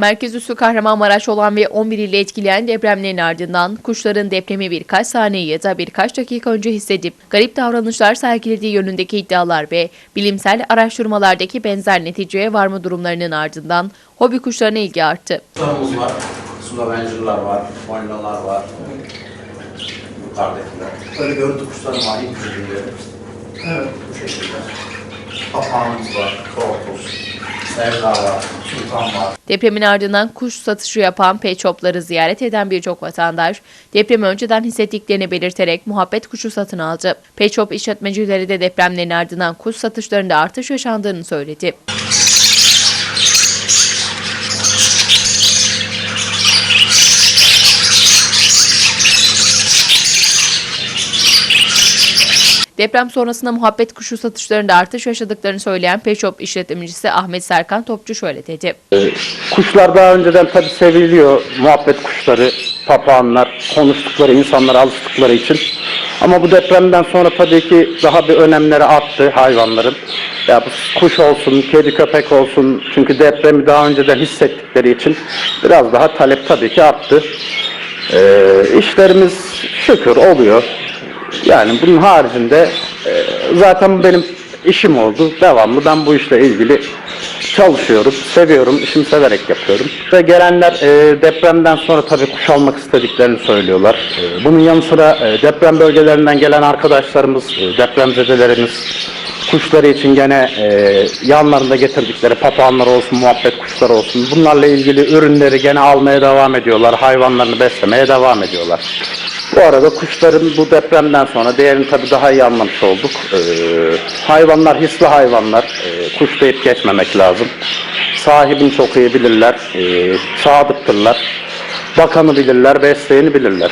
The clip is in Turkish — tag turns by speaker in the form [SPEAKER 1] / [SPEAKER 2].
[SPEAKER 1] Merkez üssü Kahramanmaraş olan ve 11 ili etkileyen depremlerin ardından kuşların depremi birkaç saniye ya da birkaç dakika önce hissedip garip davranışlar sergilediği yönündeki iddialar ve bilimsel araştırmalardaki benzer neticeye varma durumlarının ardından hobi kuşlarına ilgi arttı.
[SPEAKER 2] Kuşlarımız var. Sulavenger'lar var, mollalar var. Yukarıdakiler. Böyle görüntü kuşları var, ilk. Evet. Bu şekilde. Papağanımız var, tortoz,
[SPEAKER 1] Depremin ardından kuş satışı yapan pet shopları ziyaret eden birçok vatandaş depremi önceden hissettiklerini belirterek muhabbet kuşu satın aldı. Pet shop işletmecileri de depremlerin ardından kuş satışlarında artış yaşandığını söyledi. Deprem sonrasında muhabbet kuşu satışlarında artış yaşadıklarını söyleyen Pet işletmecisi Ahmet Serkan Topçu şöyle dedi.
[SPEAKER 3] Kuşlar daha önceden tabii seviliyor. Muhabbet kuşları, papağanlar, konuştukları, insanlara alıştıkları için. Ama bu depremden sonra tabii ki daha bir önemleri arttı hayvanların. Ya bu kuş olsun, kedi köpek olsun. Çünkü depremi daha önceden hissettikleri için biraz daha talep tabii ki arttı. Ee, işlerimiz şükür oluyor. Yani bunun haricinde e, zaten benim işim oldu. Devamlı ben bu işle ilgili çalışıyorum, seviyorum, işimi severek yapıyorum. Ve gelenler e, depremden sonra tabii kuş almak istediklerini söylüyorlar. E, bunun yanı sıra deprem bölgelerinden gelen arkadaşlarımız, e, depremzedelerimiz kuşları için gene yanlarında getirdikleri papağanlar olsun, muhabbet kuşları olsun. Bunlarla ilgili ürünleri gene almaya devam ediyorlar. Hayvanlarını beslemeye devam ediyorlar. Bu arada kuşların bu depremden sonra değerini tabii daha iyi anlamış olduk. Ee, hayvanlar hisli hayvanlar. Ee, kuş deyip geçmemek lazım. Sahibini çok iyi bilirler. Ee, sadıktırlar. Bakanı bilirler, besleyeni bilirler.